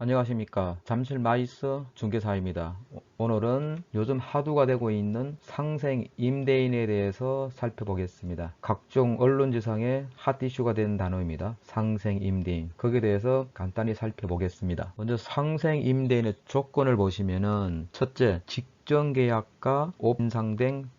안녕하십니까. 잠실 마이스 중개사입니다. 오늘은 요즘 하두가 되고 있는 상생 임대인에 대해서 살펴보겠습니다. 각종 언론지상에 핫이슈가 된 단어입니다. 상생 임대인. 거기에 대해서 간단히 살펴보겠습니다. 먼저 상생 임대인의 조건을 보시면은 첫째 직전계약과 옵상된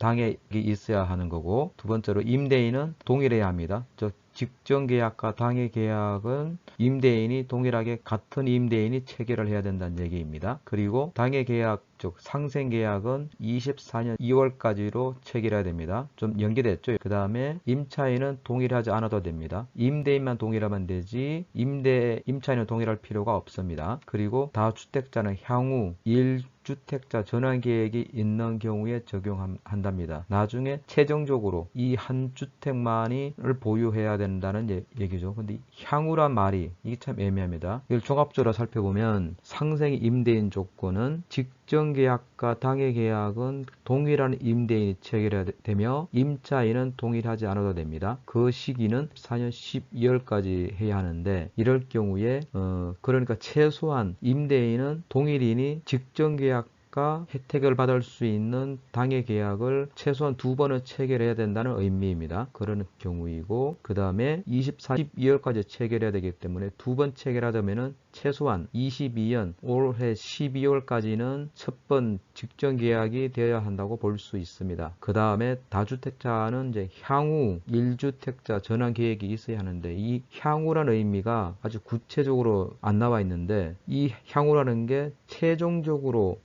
당액이 있어야 하는 거고 두 번째로 임대인은 동일해야 합니다. 즉 직전 계약과 당해 계약은 임대인이 동일하게 같은 임대인이 체결을 해야 된다는 얘기입니다. 그리고 당해 계약 즉 상생 계약은 24년 2월까지로 체결해야 됩니다. 좀 연기됐죠. 그 다음에 임차인은 동일하지 않아도 됩니다. 임대인만 동일하면 되지 임대 임차인은 동일할 필요가 없습니다. 그리고 다주택자는 향후 1 주택자 전환 계획이 있는 경우에 적용한답니다. 나중에 최종적으로 이 한 주택만을 보유해야 된다는 얘기죠. 근데 향후란 말이 이게 참 애매합니다. 이걸 종합적으로 살펴보면 상생 임대인 조건은 직전 계약과 당해 계약은 동일한 임대인이 체결해야 되며 임차인은 동일하지 않아도 됩니다. 그 시기는 4년 12월까지 해야 하는데 이럴 경우에 어 그러니까 최소한 임대인은 동일인이 직전 계약 가 혜택을 받을 수 있는 당해 계약을 최소한 두 번은 체결해야 된다는 의미입니다. 그런 경우이고 그 다음에 24, 12월까지 체결해야 되기 때문에 두 번 체결하자면은 최소한 22년 올해 12월까지는 첫 번 직전 계약이 되어야 한다고 볼 수 있습니다. 그 다음에 다주택자는 이제 향후 1주택자 전환 계획이 있어야 하는데 이 향후라는 의미가 아주 구체적으로 안 나와 있는데 이 향후라는 게 최종적으로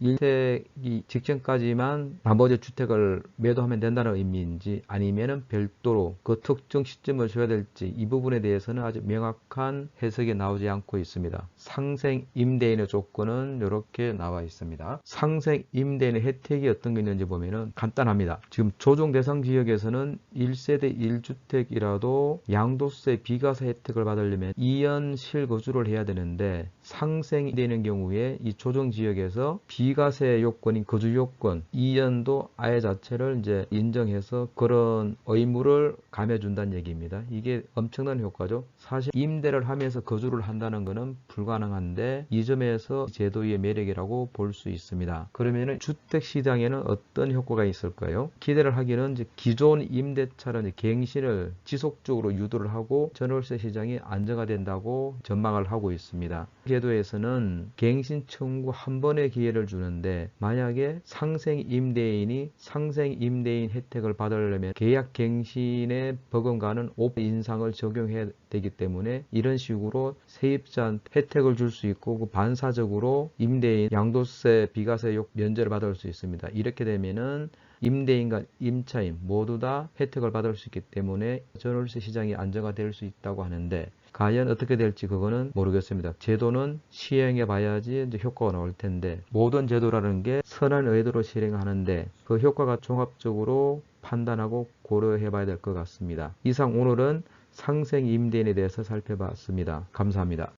1세기 직전까지만 나머지 주택을 매도하면 된다는 의미인지 아니면은 별도로 그 특정 시점을 줘야 될지 이 부분에 대해서는 아주 명확한 해석이 나오지 않고 있습니다. 상생 임대인의 조건은 이렇게 나와 있습니다. 상생 임대인의 혜택이 어떤 게 있는지 보면은 간단합니다. 지금 조정 대상 지역에서는 1세대 1주택이라도 양도세 비과세 혜택을 받으려면 2년 실거주를 해야 되는데 상생이 되는 경우에 이 조정 지역에서 비 비과세 요건인 거주 요건 2년도 아예 자체를 이제 인정해서 그런 의무를 감해준다는 얘기입니다. 이게 엄청난 효과죠. 사실 임대를 하면서 거주를 한다는 것은 불가능한데 이 점에서 제도의 매력이라고 볼 수 있습니다. 그러면은 주택 시장에는 어떤 효과가 있을까요? 기대를 하기는 이제 기존 임대차는 갱신을 지속적으로 유도를 하고 전월세 시장이 안정화된다고 전망을 하고 있습니다. 제도에서는 갱신 청구 한 번의 기회를 주는 주는데 만약에 상생 임대인이 상생 임대인 혜택을 받으려면 계약 갱신에 버금가는 5 인상을 적용해야 되기 때문에 이런 식으로 세입자한테 혜택을 줄 수 있고 그 반사적으로 임대인 양도세 비과세 면제를 받을 수 있습니다. 이렇게 되면은 임대인과 임차인 모두 다 혜택을 받을 수 있기 때문에 전월세 시장이 안정화될 수 있다고 하는데 과연 어떻게 될지 그거는 모르겠습니다. 제도는 시행해 봐야지 이제 효과가 나올 텐데 모든 제도라는 게 선한 의도로 실행하는데 그 효과가 종합적으로 판단하고 고려해 봐야 될 것 같습니다. 이상 오늘은 상생 임대인에 대해서 살펴봤습니다. 감사합니다.